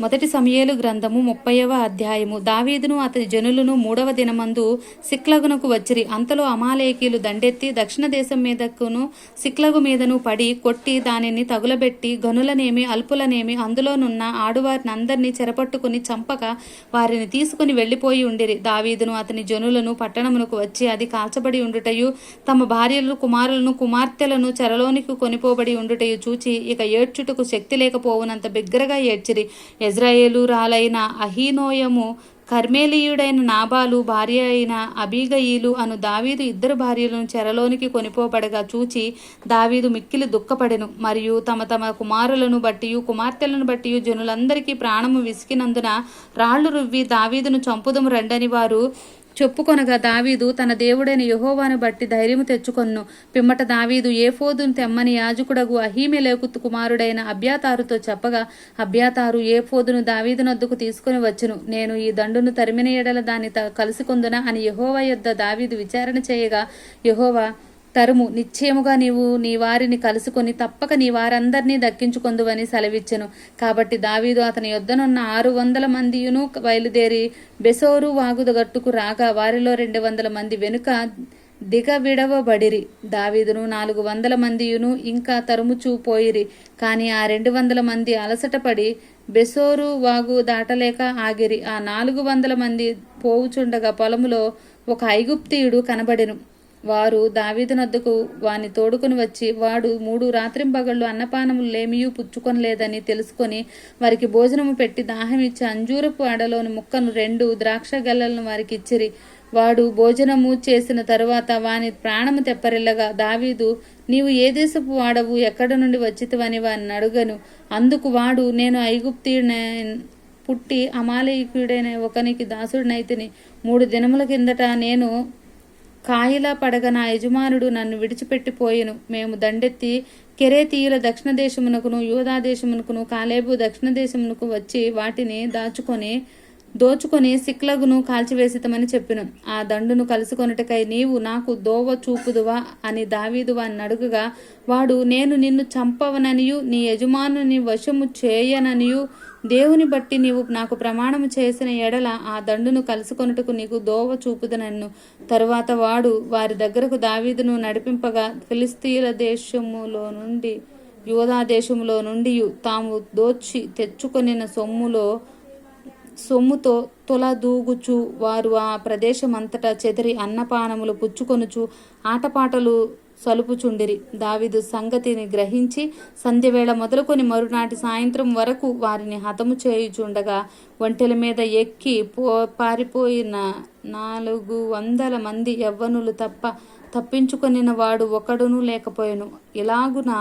మొదటి సమయలు గ్రంథము ముప్పైవ అధ్యాయము. దావీదును అతని జనులను మూడవ దినమందు సిక్లగునకు వచ్చిరి. అంతలో అమాలేకీలు దండెత్తి దక్షిణ దేశం మీదకును సిక్లగు మీదను పడి కొట్టి దానిని తగులబెట్టి గనులనేమి అల్పులనేమి అందులోనున్న ఆడువారిని అందరినీ చెరపట్టుకుని చంపక వారిని తీసుకుని వెళ్ళిపోయి ఉండిరి. దావీదును అతని జనులను పట్టణమునకు వచ్చి అది కాల్చబడి ఉండుటయు తమ భార్యలు కుమారులను కుమార్తెలను చెరలోనికి కొనిపోబడి ఉండుటయు చూచి ఇక ఏడ్చుటకు శక్తి లేకపోవునంత బిగ్గరగా ఏడ్చిరి. ఎజ్రాయేలు రాలైన అహీనోయము కర్మేలీయుడైన నాబాలు భార్య అయిన అబీగయీలు అను దావీదు ఇద్దరు భార్యలను చెరలోనికి కొనిపోబడగా చూచి దావీదు మిక్కిలి దుఃఖపడెను. మరియు తమ తమ కుమారులను బట్టి కుమార్తెలను బట్టి జనులందరికీ ప్రాణము విసికినందున రాళ్ళు రువ్వి దావీదును చంపుదము రండని వారు చెప్పుకొనగా దావీదు తన దేవుడైన యహోవాను బట్టి ధైర్యము తెచ్చుకొన్ను. పిమ్మట దావీదు ఏఫోదును తెమ్మని యాజకుడగు అహీమెలేకు కుమారుడైన అబ్యాతారుతో చెప్పగా అబ్యాతారు ఏఫోదును దావీదునొద్దకు తీసుకుని వచ్చును. నేను ఈ దండును తరిమిన ఎడల దాన్ని త- అని యహోవా యొద్ద దావీదు విచారణ చేయగా యహోవా తరుము. నిశ్చయముగా నీవు నీ వారిని కలుసుకొని తప్పక నీ వారందరినీ దక్కించుకొందువని సెలవిచ్చెను. కాబట్టి దావీదు అతని యొద్దనున్న ఆరు వందల మందియును బయలుదేరి బెసోరు వాగుదగట్టుకు రాగా వారిలో రెండు వందల మంది వెనుక దిగ విడవబడిరి దావీదును నాలుగు వందల మందియును ఇంకా తరుముచూ పోయిరి. కానీ ఆ రెండు వందల మంది అలసటపడి బెసోరు వాగు దాటలేక ఆగిరి. ఆ నాలుగు వందల మంది పోవుచుండగా పొలములో ఒక ఐగుప్తీయుడు కనబడెను. వారు దావీదునద్దకు వాని తోడుకుని వచ్చి వాడు మూడు రాత్రింపగళ్ళు అన్నపానములు లేమియూ పుచ్చుకొనలేదని తెలుసుకొని వారికి భోజనము పెట్టి దాహం ఇచ్చి అంజూరపు అడలోని ముక్కను రెండు ద్రాక్ష గెల్లలను వారికి ఇచ్చిరి. వాడు భోజనము చేసిన తరువాత వాని ప్రాణము తెప్పరిల్లగా దావీదు నీవు ఏ దేశపు వాడవు? ఎక్కడ నుండి వచ్చితివని వారిని అడుగను. అందుకు వాడు నేను ఐగుప్తీయుడై పుట్టి అమాలయకుడైన ఒకనికి దాసుడినైతిని. మూడు దినముల కిందట నేను కాయిలా పడగ నా యజమానుడు నన్ను విడిచిపెట్టిపోయెను. మేము దండెత్తి కెరేతీయుల దక్షిణ దేశమునకును యూదా దేశమునకును కాలేబు దక్షిణ దేశమునకు వచ్చి వాటిని దాచుకొని దోచుకొని సిక్లగును కాల్చివేసితమని చెప్పిన. ఆ దండును కలుసుకొనుటకై నీవు నాకు దోవ చూపుదువా అని దావీదు వాని అడుగుగా వాడు నేను నిన్ను చంపవననియు నీ యజమానుని వశము చేయననియు దేవుని బట్టి నీవు నాకు ప్రమాణము చేసిన ఎడల ఆ దండును కలుసుకొనుటకు నీకు దోవ చూపుదనన్ను. తరువాత వాడు వారి దగ్గరకు దావీదును నడిపింపగా ఫిలిస్తీన్ల దేశములో నుండి యోధా దేశములో నుండి తాము దోచి తెచ్చుకొనిన సొమ్ములో సొమ్ముతో తొలదూగుచు వారు ఆ ప్రదేశమంతటా చెదిరి అన్నపానములు పుచ్చుకొనుచు ఆటపాటలు సలుపుచుండిరి. దావిదు సంగతిని గ్రహించి సంధ్యవేళ మొదలుకొని మరునాటి సాయంత్రం వరకు వారిని హతము చేయుచుండగా ఒంటెల మీద ఎక్కి పో పారిపోయిన నాలుగు వందల మంది యవ్వనులు తప్ప తప్పించుకొనిన వాడు ఒకడునూ లేకపోయాను. ఇలాగున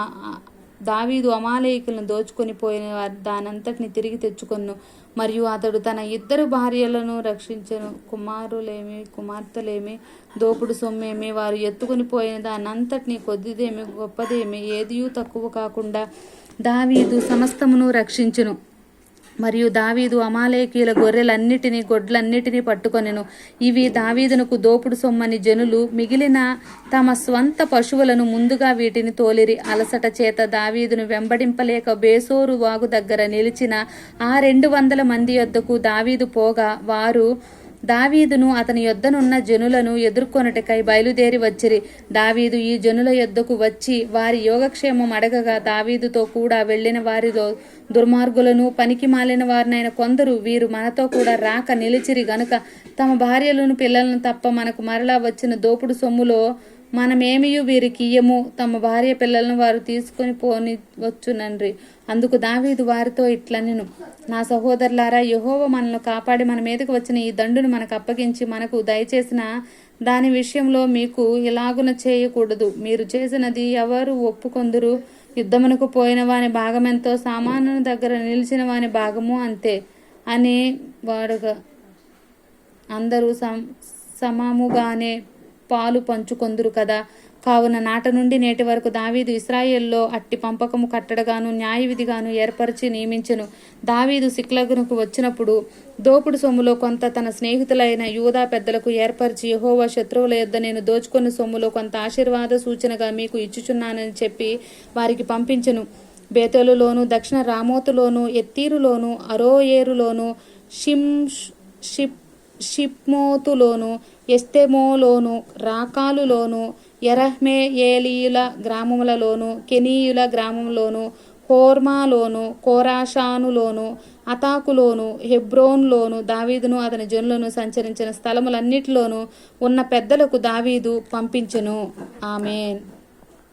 దావీదు అమాలేకులను దోచుకొని పోయిన దానంతటిని తిరిగి తెచ్చుకొను మరియు అతడు తన ఇద్దరు భార్యలను రక్షించను. కుమారులేమి కుమార్తెలేమి దోపుడు సొమ్మేమి వారు ఎత్తుకొని పోయిన దానంతటిని కొద్దిదేమి గొప్పదేమి ఏదియూ తక్కువ కాకుండా దావీదు సమస్తమును రక్షించును. మరియు దావీదు అమాలేకీల గొర్రెలన్నిటినీ గొడ్లన్నిటినీ పట్టుకొనెను. ఇవి దావీదునకు దోపుడు సొమ్మని జనులు మిగిలిన తమ స్వంత పశువులను ముందుగా వీటిని తోలిరి. అలసట చేత దావీదును వెంబడింపలేక బేసోరు వాగు దగ్గర నిలిచిన ఆ రెండు వందల మంది యొద్దకు దావీదు పోగా వారు దావీదును అతని యొద్దనున్న జనులను ఎదుర్కొనుటకై బయలుదేరి వచ్చిరి. దావీదు ఈ జనుల యొద్దకు వచ్చి వారి యోగక్షేమం అడగగా దావీదుతో కూడా వెళ్ళిన వారిలో దుర్మార్గులను పనికి మాలిన వారినైన కొందరు వీరు మనతో కూడా రాక నిలిచిరి గనుక తమ భార్యలను పిల్లలను తప్ప మనకు మరలా వచ్చిన దోపుడు సొమ్ములో మనమేమియు వీరికి ఇయ్యము? తమ భార్య పిల్లలను వారు తీసుకొని పోని వచ్చునండ్రి అందుకు దావీదు వారితో ఇట్లనెను నా సహోదరులారా యహోవ మనల్ని కాపాడి మన మీదకు వచ్చిన ఈ దండును మనకు అప్పగించి మనకు దయచేసిన దాని విషయంలో మీకు ఇలాగున చేయకూడదు. మీరు చేసినది ఎవరు ఒప్పుకొందురు? యుద్ధమునకు పోయిన వాని భాగమెంతో సామాను దగ్గర నిలిచిన వాని భాగము అంతే అని వాడుగా. అందరూ సమ సమముగానే పాలు పంచుకొందురు కదా. కావున నాట నుండి నేటి వరకు దావీదు ఇస్రాయేల్లో అట్టి పంపకము కట్టడగాను న్యాయవిధిగాను ఏర్పరిచి నియమించెను. దావీదు సిక్లగునకు వచ్చినప్పుడు దోపుడు సొమ్ములో కొంత తన స్నేహితులైన యూదా పెద్దలకు ఏర్పరిచి యహోవా శత్రువుల యొద్ద నేను దోచుకున్న సొమ్ములో కొంత ఆశీర్వాద సూచనగా మీకు ఇచ్చుచున్నానని చెప్పి వారికి పంపించెను. బేతలులోను దక్షిణ రామోతులోను ఎత్తీరులోను అరోయేరులోను షిమ్ షిప్ షిప్మోతులోను ఎస్తెమోలోను రాకాలులోను ఎరహ్మేయేలీయుల గ్రామములలోను కెనీయుల గ్రామములోను హోర్మాలోను కోరాషానులోను అతాకులోను హెబ్రోన్లోను దావీదును అతని జనులను సంచరించిన స్థలములన్నిటిలోనూ ఉన్న పెద్దలకు దావీదు పంపించెను. ఆమెన్.